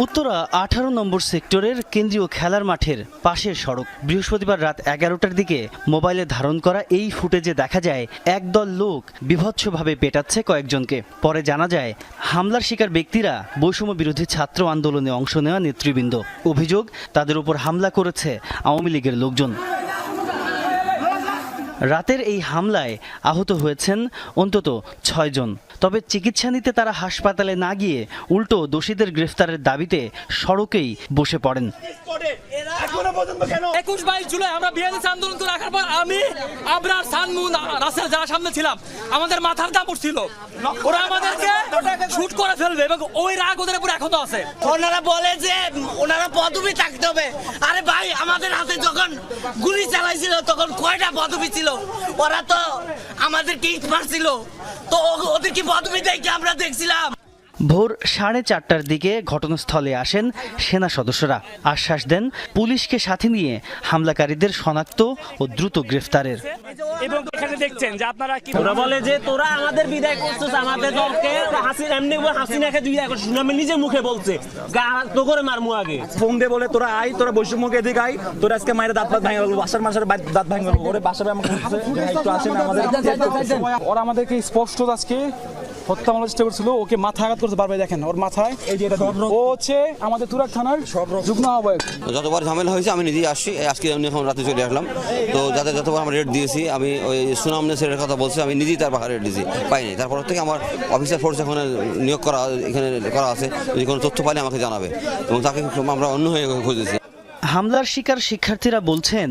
উত্তরা আঠারো নম্বর সেক্টরের কেন্দ্রীয় খেলার মাঠের পাশের সড়ক। বৃহস্পতিবার রাত এগারোটার দিকে মোবাইলে ধারণ করা এই ফুটেজে দেখা যায়, একদল লোক বিভৎসভাবে পেটাচ্ছে কয়েকজনকে। পরে জানা যায়, হামলার শিকার ব্যক্তিরা বৈষম্য বিরোধী ছাত্র আন্দোলনে অংশ নেওয়া নেতৃবৃন্দ। অভিযোগ, তাদের উপর হামলা করেছে আওয়ামী লীগের লোকজন। রাতের এই হামলায় আহত হয়েছেন অন্তত ছয়জন। তবে চিকিৎসা নিতে তারা হাসপাতালে না গিয়ে উল্টো দোষীদের গ্রেফতারের দাবিতে সড়কেই বসে পড়েন। একুশ বাইশ জুলাই আমরা বিএনএস আন্দোলন করে রাখার পর আমি আবরার সানমুন রাসেল যারা সামনে ছিলাম আমাদের মাথার দাম উঠছিল ওরা আমাদেরকে শুট করে ফেলবে এবং ওই রাগ ওদের উপর এখনও আছে। ওনারা বলে যে ওনারা পদবি থাকতে হবে। আরে ভাই আমাদের হাতে যখন গুলি চালাইছিল তখন কয়টা পদবি ছিল? ওরা তো আমাদেরকে ইট মারছিল। তো ওদের কি পদবি দেখে আমরা দেখছিলাম? ভোর সাড়ে চারটার দিকে ঘটনাস্থলে আসেন সেনা সদস্যরা। আশ্বাস দেন পুলিশকে সাথে নিয়ে হামলাকারীদের শনাক্ত ও দ্রুত গ্রেফতারের। এবং এখানে দেখছেন যে আপনারা কি ওরা বলে যে তোরা আমাদের বিদায় করছিস আমাদের দলকে হাসিন এমনি হাসিনাকে বিদায় করছিস আমি নিজের মুখে বলছে গা তো করে মারমু আগে। ফোন দিয়ে বলে তোরা আই তোরা বৈষম্যকে এদিকে আই তোরা আজকে মায়ের দাঁত দাঁত ভাঙে গেল বাসার মানুষের দাঁত ভাঙে গেল। ওরে বাসাবে আমাকে বলছে যে, "ভাই, একটু আসেন আমাদের ওরা আমাদেরকে স্পষ্ট আজকে হত্যা মামলা চেষ্টা করছিল ওকে মাথা আঘাত করতে পারবে দেখেন ওর মাথায়। এই যে এটা ও হচ্ছে আমাদের তুরাক থানার যুগ্ম আহ্বায়ক। যতবার ঝামেলা হয়েছে আমি নিজেই আসছি আজকে আমি এখন রাতে চলে আসলাম। তো যাতে যতবার আমরা রেট দিয়েছি আমি ওই সুনাম নেসের কথা বলছি আমি নিজেই তার পাহাড়ে রেট দিয়েছি পাইনি। তারপর থেকে আমার অফিসার ফোর্স এখানে নিয়োগ করা এখানে করা আছে যদি কোনো তথ্য পাইলে আমাকে জানাবে। এবং তাকে আমরা অন্য হয়ে খুঁজেছি। হামলার শিকার শিক্ষার্থীরা বলছেন